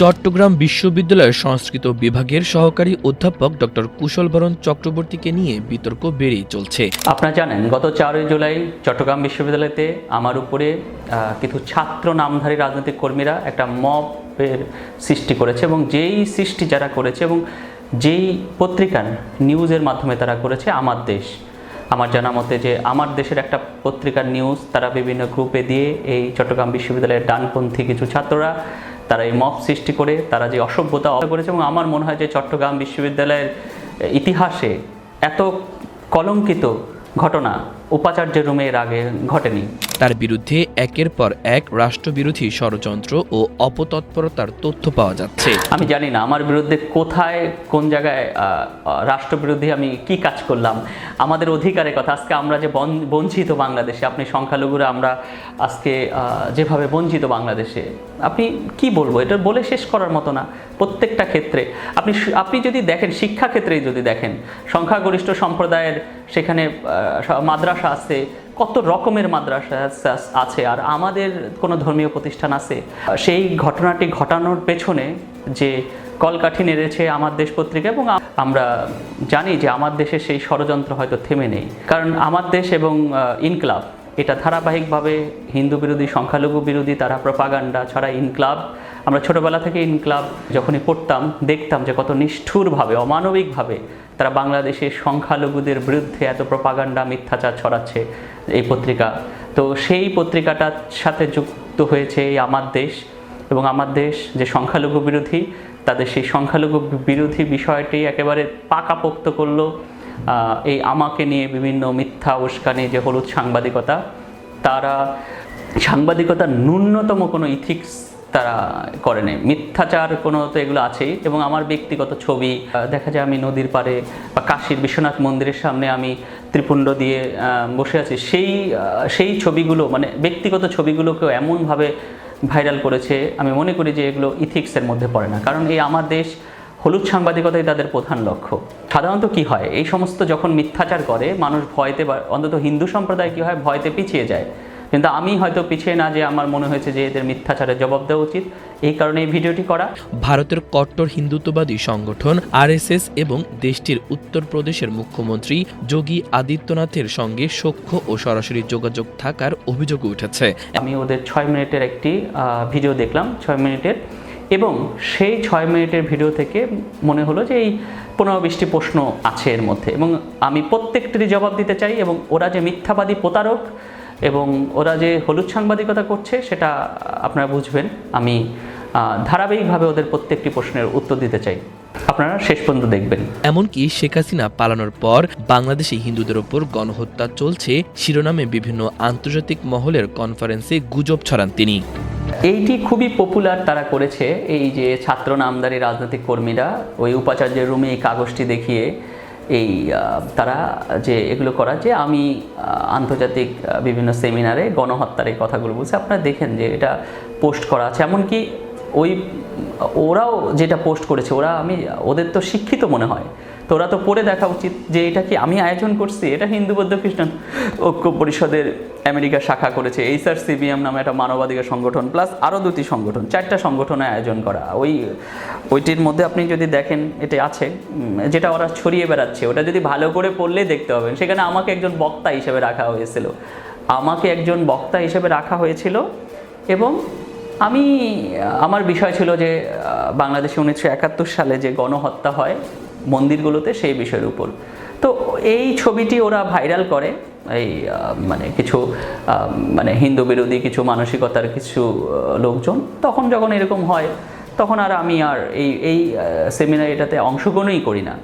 চট্টগ্রাম বিশ্ববিদ্যালয়ের সংস্কৃত বিভাগের সহকারী অধ্যাপক ডক্টর কুশলবরণ চক্রবর্তীকে নিয়ে বিতর্ক বেড়েই চলছে। আপনারা জানেন, গত চারই জুলাই চট্টগ্রাম বিশ্ববিদ্যালয়তে আমার উপরে কিছু ছাত্র নামধারী রাজনৈতিক কর্মীরা একটা মবের সৃষ্টি করেছে এবং যেই সৃষ্টি যারা করেছে এবং যেই পত্রিকার নিউজের মাধ্যমে তারা করেছে, আমার দেশ। আমার জানা মতে যে আমার দেশের একটা পত্রিকার নিউজ তারা বিভিন্ন গ্রুপে দিয়ে এই চট্টগ্রাম বিশ্ববিদ্যালয়ের ডানপন্থী কিছু ছাত্ররা তারা এই মব সৃষ্টি করে, তারা যে অসভ্যতা করেছে এবং আমার মনে হয় যে চট্টগ্রাম বিশ্ববিদ্যালয়ের ইতিহাসে এত কলঙ্কিত ঘটনা উপাচার্যের রুমে এর আগে ঘটেনি। তার বিরুদ্ধে একের পর এক রাষ্ট্রবিরোধী ষড়যন্ত্র ও অপতৎপরতার তথ্য পাওয়া যাচ্ছে। আমি জানি না আমার বিরুদ্ধে কোথায় কোন জায়গায় রাষ্ট্রবিরোধী আমি কি কাজ করলাম। আমাদের অধিকারের কথা আজকে আমরা যে বঞ্চিত বাংলাদেশে আপনি সংখ্যালঘুরা আমরা আজকে যেভাবে বঞ্চিত বাংলাদেশে আপনি কি বলব? এটা বলে শেষ করার মতো না প্রত্যেকটা ক্ষেত্রে। আপনি আপনি যদি দেখেন শিক্ষা ক্ষেত্রেই যদি দেখেন সংখ্যাগরিষ্ঠ সম্প্রদায়ের সেখানে আহ, স- মাদ্রাসা আছে, কত রকমের মাদ্রাসা আছে আর আমাদের কোনো ধর্মীয় প্রতিষ্ঠান আছে। সেই ঘটনাটি ঘটানোর পেছনে যে কলকাঠি নেড়েছে আমার দেশ পত্রিকা এবং আমরা জানি যে আমার দেশে সেই ষড়যন্ত্র হয়তো থেমে নেই। কারণ আমার দেশ এবং ইনকলাব এটা ধারাবাহিকভাবে হিন্দু বিরোধী, সংখ্যালঘু বিরোধী, তারা প্রপাগান্ডা ছাড়া ইনক্লাব আমরা ছোটবেলা থেকে ইনক্লাব যখনই পড়তাম, দেখতাম যে কত নিষ্ঠুরভাবে, অমানবিকভাবে তারা বাংলাদেশের সংখ্যালঘুদের বিরুদ্ধে এত প্রপাগান্ডা মিথ্যাচার ছড়াচ্ছে এই পত্রিকা। তো সেই পত্রিকাটার সাথে যুক্ত হয়েছে এই আমার দেশ এবং আমার দেশ যে সংখ্যালঘু বিরোধী, তাদের সেই সংখ্যালঘু বিরোধী বিষয়টি একেবারে পাকাপোক্ত করল। এই আমাকে নিয়ে বিভিন্ন মিথ্যা উস্কানি, যে হলুদ সাংবাদিকতা, তারা সাংবাদিকতার ন্যূনতম কোনো ইথিক্স তারা করে নেই। মিথ্যাচার কোনো তো এগুলো আছেই এবং আমার ব্যক্তিগত ছবি দেখা যায় আমি নদীর পাড়ে বা কাশীর বিশ্বনাথ মন্দিরের সামনে আমি ত্রিপুণ্ড দিয়ে বসে আছি। সেই সেই ছবিগুলো মানে ব্যক্তিগত ছবিগুলোকেও এমনভাবে ভাইরাল করেছে, আমি মনে করি যে এগুলো ইথিক্সের মধ্যে পড়ে না। কারণ এই আমার দেশ হলুদ সাংবাদিকতাই তাদের প্রধান লক্ষ্য। সাধারণত কি হয়? এই সমস্ত যখন মিথ্যাচার করে মানুষ ভয়তে অন্তত হিন্দু সম্প্রদায় কি হয়? ভয়তে পিছিয়ে যায়। কিন্তু আমি হয়তো পিছিয়ে না যে আমার মনে হয়েছে যে এদের মিথ্যাচারের জবাব দেওয়া উচিত। এই কারণে এই ভিডিওটি করা। ভারতের কট্টর হিন্দুত্ববাদী সংগঠন আরএসএস এবং দেশটির উত্তরপ্রদেশের মুখ্যমন্ত্রী যোগী আদিত্যনাথের সঙ্গে সখ্য ও সরাসরি যোগাযোগ থাকার অভিযোগ উঠেছে। আমি ওদের ছয় মিনিটের একটি ভিডিও দেখলাম। ছয় মিনিটের এবং সেই ছয় মিনিটের ভিডিও থেকে মনে হলো যে এই পনেরো বিশটি প্রশ্ন আছে এর মধ্যে। এবং আমি প্রত্যেকটিরই জবাব দিতে চাই এবং ওরা যে মিথ্যাবাদী প্রতারক এবং ওরা যে হলুদ সাংবাদিকতা করছে সেটা আপনারা বুঝবেন। আমি ধারাবাহিকভাবে ওদের প্রত্যেকটি প্রশ্নের উত্তর দিতে চাই। আপনারা শেষ পর্যন্ত দেখবেন। এমনকি শেখ হাসিনা পালানোর পর বাংলাদেশে হিন্দুদের ওপর গণহত্যা চলছে। শিরোনামে বিভিন্ন আন্তর্জাতিক মহলের কনফারেন্সে গুজব ছড়ান তিনি। এইটি খুবই পপুলার তারা করেছে, এই যে ছাত্র নামদারি রাজনৈতিক কর্মীরা, ওই উপাচার্যের রুমে এই কাগজটি দেখিয়ে এই তারা যে এগুলো করা, যে আমি আন্তর্জাতিক বিভিন্ন সেমিনারে গণহত্যার এই কথাগুলো বলছি। আপনারা দেখেন যে এটা পোস্ট করা আছে। এমনকি ওই, ওরাও যেটা পোস্ট করেছে, ওরা আমি, ওদের তো শিক্ষিত মনে হয়। তো ওরা তো পড়ে দেখা উচিত যে এটা কি আমি আয়োজন করছি? এটা হিন্দু, বৌদ্ধ, খ্রিস্টান ঐক্য পরিষদের আমেরিকা শাখা করেছে। এইচআর সিবিএম নামে একটা মানবাধিকার সংগঠন, প্লাস আরও দুটি সংগঠন, চারটা সংগঠনে আয়োজন করা। ওই, ওইটির মধ্যে আপনি যদি দেখেন, এটা আছে যেটা ওরা ছড়িয়ে বেড়াচ্ছে। ওটা যদি ভালো করে পড়লেই দেখতে পাবেন। সেখানে আমাকে একজন বক্তা হিসেবে রাখা হয়েছিল। আমাকে একজন বক্তা হিসেবে রাখা হয়েছিল এবং আমি আমার বিষয় ছিল যে বাংলাদেশে উনিশশো একাত্তর সালে যে গণহত্যা হয় মন্দিরগুলোতে, সেই বিষয়ের উপর। তো এই ছবিটি ওরা ভাইরাল করে, এই মানে কিছু মানে হিন্দু বিরোধী কিছু মানসিকতার কিছু লোকজন, তখন যখন এরকম হয়, তখন আর আমি আর এই এই সেমিনার এটাতে অংশগ্রহণই করি না।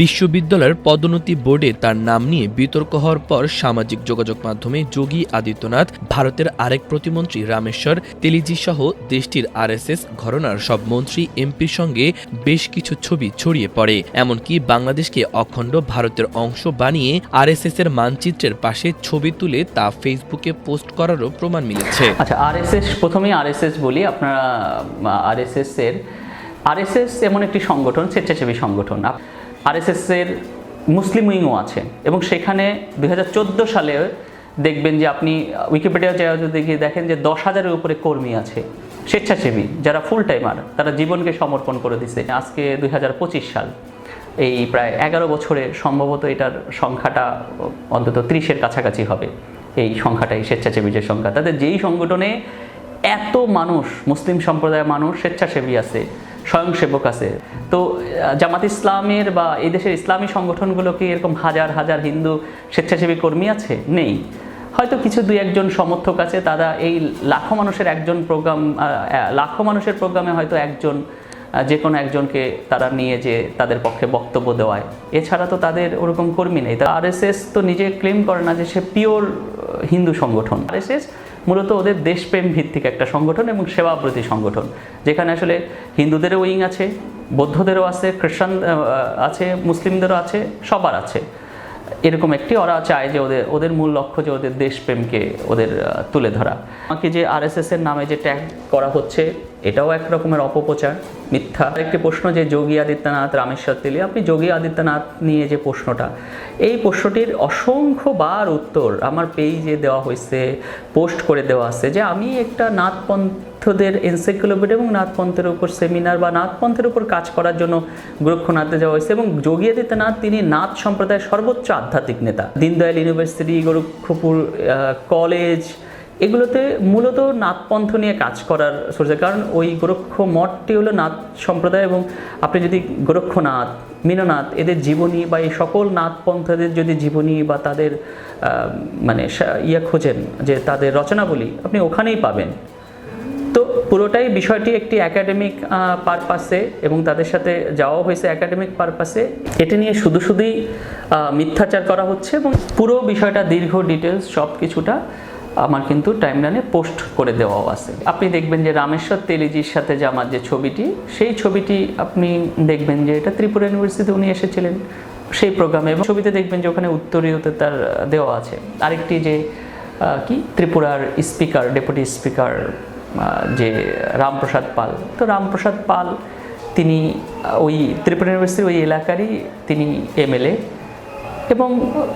বিশ্ববিদ্যালয়ের পদোন্নতি বোর্ডে তার নাম নিয়ে বিতর্ক হওয়ার পর সামাজিক যোগাযোগ মাধ্যমে যোগী আদিত্যনাথ, ভারতের আরেক প্রতিমন্ত্রী রামেশ্বর, তেলিজি সহ দেশটির আরএসএস ঘরনার সব মন্ত্রী, এমপির সঙ্গে বেশ কিছু ছবি ছড়িয়ে পড়ে। এমনকি বাংলাদেশকে অখণ্ড ভারতের অংশ বানিয়ে আরএসএস এর মানচিত্রের পাশে ছবি তুলে তা ফেসবুকে পোস্ট করারও প্রমাণ মিলেছে। আচ্ছা আরএসএস, প্রথমেই আরএসএস বলি, আপনারা, আরএসএস এর, আরএসএস এমন একটি সংগঠন, স্বেচ্ছাসেবী সংগঠন। আরএসএস এর মুসলিম উইংও আছে এবং সেখানে দুই হাজার চোদ্দ সালে দেখবেন যে আপনি উইকিপিডিয়া যদি গিয়ে দেখেন যে দশ হাজারের উপরে কর্মী আছে, স্বেচ্ছাসেবী, যারা ফুল টাইমার তারা জীবনকে সমর্পণ করে দিছে। আজকে দুই হাজার পঁচিশ সাল, এই প্রায় এগারো বছরে সম্ভবত এটার সংখ্যাটা অন্তত ত্রিশের কাছাকাছি হবে, এই সংখ্যাটাই স্বেচ্ছাসেবী যে সংখ্যা। তাদের যেই সংগঠনে এত মানুষ, মুসলিম সম্প্রদায়ের মানুষ, স্বেচ্ছাসেবী আছে স্বয়ংসেবক আছে। তো জামাত ইসলামের বা এই দেশের ইসলামী সংগঠনগুলো কি এরকম হাজার হাজার হিন্দু স্বেচ্ছাসেবী কর্মী আছে? নেই। হয়তো কিছু দুই একজন সমর্থক আছে, তারা এই লাখো মানুষের একজন প্রোগ্রাম লাখো মানুষের প্রোগ্রামে হয়তো একজন যে কোনো একজনকে তারা নিয়ে যে তাদের পক্ষে বক্তব্য দেওয়ায়। এছাড়া তো তাদের ওরকম কর্মী নেই। আর তো নিজে ক্লেম করে না যে সে পিওর হিন্দু সংগঠন। আরএসএস মূলত ওদের দেশপ্রেম ভিত্তিক একটা সংগঠন এবং সেবাব্রতী সংগঠন। যেখানে আসলে হিন্দুদেরও উইং আছে, বৌদ্ধদেরও আছে, খ্রিস্টান আছে, মুসলিমদেরও আছে, সবার আছে। এরকম একটি ওরা চায় যে ওদের ওদের মূল লক্ষ্য যে ওদের দেশপ্রেমকে ওদের তুলে ধরা। আমাকে যে আরএসএস এর নামে যে ট্যাগ করা হচ্ছে, এটাও এক রকমের অপপ্রচার। মিথ্যা। একটি প্রশ্ন যে যোগী আদিত্যনাথ, রামেশ্বর তেলি, আপনি যোগী আদিত্যনাথ নিয়ে যে প্রশ্নটা, এই প্রশ্নটির অসংখ্যবার উত্তর আমার পেজে দেওয়া হয়েছে, পোস্ট করে দেওয়া আছে যে আমি একটা নাথপন্থদের এনসাইক্লোপিডিয়া এবং নাথপন্থের উপর সেমিনার বা নাথপন্থের উপর কাজ করার জন্য গোরক্ষনাথে যাওয়া হয়েছে এবং যোগী আদিত্যনাথ তিনি নাথ সম্প্রদায়ের সর্বোচ্চ আধ্যাত্মিক নেতা। দীনদয়াল ইউনিভার্সিটি, গোরক্ষপুর কলেজ এগুলোতে মূলত নাথপন্থ নিয়ে কাজ করার সোর্স কারণ ওই গোরক্ষ মঠটি হলো নাথ সম্প্রদায় এবং আপনি যদি গোরক্ষনাথ, মীননাথ, এদের জীবনী বা এই সকল নাথপন্থদের যদি জীবনী বা তাদের মানে ইয়ে খোঁজেন যে তাদের রচনাবলী, আপনি ওখানেই পাবেন। তো পুরোটাই বিষয়টি একটি একাডেমিক পারপাসে এবং তাদের সাথে যাওয়া হয়েছে একাডেমিক পারপাসে এটা নিয়ে শুধু শুধুই মিথ্যাচার করা হচ্ছে এবং পুরো বিষয়টা দীর্ঘ ডিটেলস সব কিছুটা আমার কিন্তু টাইমলাইনে পোস্ট করে দেওয়াও আছে। আপনি দেখবেন যে রামেশ্বর তেলিজির সাথে যে আমার যে ছবিটি, সেই ছবিটি আপনি দেখবেন যে এটা ত্রিপুরা ইউনিভার্সিটিতে উনি এসেছিলেন। সেই প্রোগ্রামে এবং ছবিতে দেখবেন যে ওখানে উত্তরীয়তে তার দেওয়া আছে। আরেকটি যে কি? ত্রিপুরার স্পিকার ডেপুটি স্পিকার যে রামপ্রসাদ পাল। তো রামপ্রসাদ পাল, তিনি ওই ত্রিপুরা ইউনিভার্সিটির ওই এলাকারই তিনি এমএলএ এবং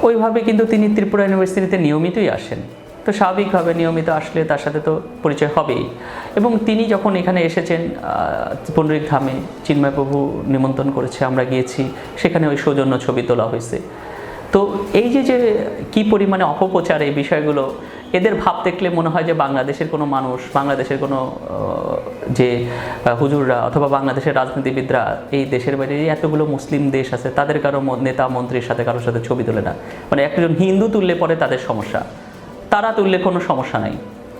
ওইভাবে কিন্তু তিনি ত্রিপুরা ইউনিভার্সিটিতে নিয়মিতই আসেন। তো স্বাভাবিকভাবে নিয়মিত আসলে তার সাথে তো পরিচয় হবেই। এবং তিনি যখন এখানে এসেছেন পুনরিক ধামে চিন্ময়প্রভু নিমন্ত্রণ করেছে, আমরা গিয়েছি, সেখানে ওই সৌজন্য ছবি তোলা হয়েছে। তো এই যে যে কি পরিমাণে অপপ্রচার এই বিষয়গুলো, এদের ভাব দেখলে মনে হয় যে বাংলাদেশের কোনো মানুষ, বাংলাদেশের কোনো যে হুজুররা অথবা বাংলাদেশের রাজনীতিবিদরা এই দেশের বাইরে এতগুলো মুসলিম দেশ আছে, তাদের কারও নেতা, মন্ত্রীর সাথে কারোর সাথে ছবি তোলে না। মানে একজন হিন্দু তুললে পরে তাদের সমস্যা। তারা তুললে কোনো সমস্যা নাই।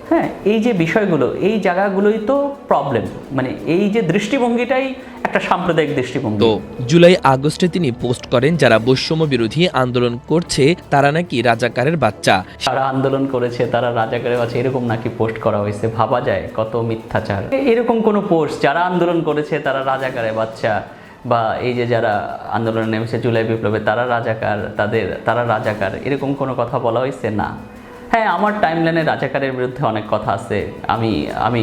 হ্যাঁ এই যে বিষয়গুলো এই জায়গাগুলোই তো প্রবলেম মানে এই যে দৃষ্টিভঙ্গিটাই একটা সাম্প্রদায়িক দৃষ্টিভঙ্গি। তো জুলাই আগস্টে তিনি পোস্ট করেন যারা বৈষম্য বিরোধী আন্দোলন করছে তারা নাকি রাজাকারের বাচ্চা। তারা আন্দোলন করেছে তারা রাজাকারের বাচ্চা এরকম নাকি পোস্ট করা হয়েছে ভাবা যায় কত মিথ্যাচার। এরকম কোনো পোস্ট যারা আন্দোলন করেছে তারা রাজাকারের বাচ্চা বা এই যে যারা আন্দোলনে নেমেছে জুলাই বিপ্লবে তারা রাজাকার তাদের তারা রাজাকার এরকম কোনো কথা বলা হয়েছে? না। হ্যাঁ আমার টাইম টাইমলাইনে রাজাকারের বিরুদ্ধে অনেক কথা আছে। আমি আমি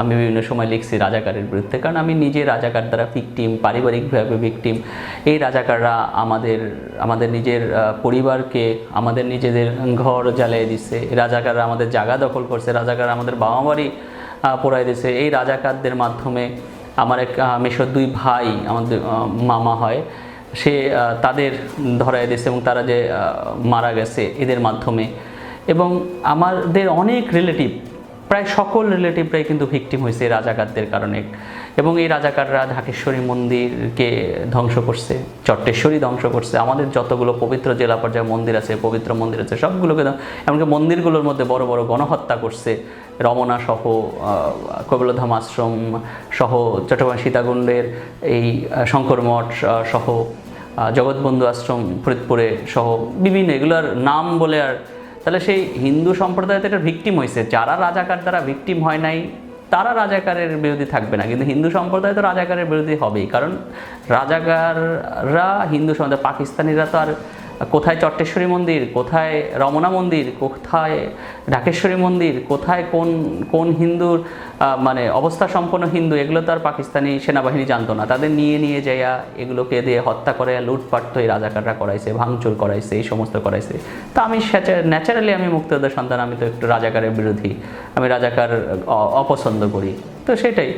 আমি বিভিন্ন সময় লিখছি রাজাকারের বিরুদ্ধে। কারণ আমি নিজে রাজাকার দ্বারা ভিকটিম পারিবারিকভাবে ভিকটিম এই রাজাকাররা আমাদের আমাদের নিজের পরিবারকে, আমাদের নিজেদের ঘর জ্বালিয়ে দিচ্ছে। রাজাকাররা আমাদের জায়গা দখল করছে। রাজাকাররা আমাদের বাবা বাড়ি পোড়ায় দিছে এই রাজাকারদের মাধ্যমে আমার এক মেশোর দুই ভাই আমাদের মামা হয়। সে তাদের ধরায় দিয়েছে এবং তারা যে মারা গেছে, এদের মাধ্যমে এবং আমাদের অনেক রিলেটিভ প্রায় সকল রিলেটিভরাই কিন্তু ভিকটিম হয়েছে রাজাকারদের কারণে। এবং এই রাজাকাররা ঢাকেশ্বরী মন্দিরকে ধ্বংস করছে চট্টেশ্বরী ধ্বংস করছে। আমাদের যতগুলো পবিত্র জেলা পর্যায়ে মন্দির আছে, পবিত্র মন্দির আছে, সবগুলোকে এমনকি মন্দিরগুলোর মধ্যে বড় বড় গণহত্যা করছে। রমনা সহ কবিলধাম আশ্রম সহ, চট্টগ্রাম সীতাকুণ্ডের এই শঙ্কর মঠ সহ জগৎবন্ধু আশ্রম, ফরিদপুরে সহ, বিভিন্ন এগুলোর নাম বলে আর তাহলে সেই হিন্দু সম্প্রদায় তো এটা ভিকটিম হয়েছে যারা রাজাকার দ্বারা ভিকটিম হয় নাই। তারা রাজাকারের বিরোধী থাকবে না। কিন্তু হিন্দু সম্প্রদায় তো রাজাকারের বিরোধী হবেই। কারণ রাজাকাররা হিন্দু সম্প্রদায়, পাকিস্তানিরা তো আর কোথায় চট্টেশ্বরী মন্দির, কোথায় রমনা মন্দির, কোথায় ঢাকেশ্বরী মন্দির, কোথায় কোন কোন হিন্দুর মানে অবস্থা সম্পন্ন হিন্দু, এগুলো তো আর পাকিস্তানি সেনাবাহিনী জানতো না। তাদের নিয়ে নিয়ে যাইয়া এগুলোকে দিয়ে হত্যা করে লুটপাট তো এই রাজাকাররা করাইছে, ভাঙচুর করাইছে, এই সমস্ত করাইছে। তা আমি ন্যাচারালি আমি মুক্তিযোদ্ধার সন্তান, আমি তো একটু রাজাকারের বিরোধী। আমি রাজাকার অপছন্দ করি। তো সেটাই।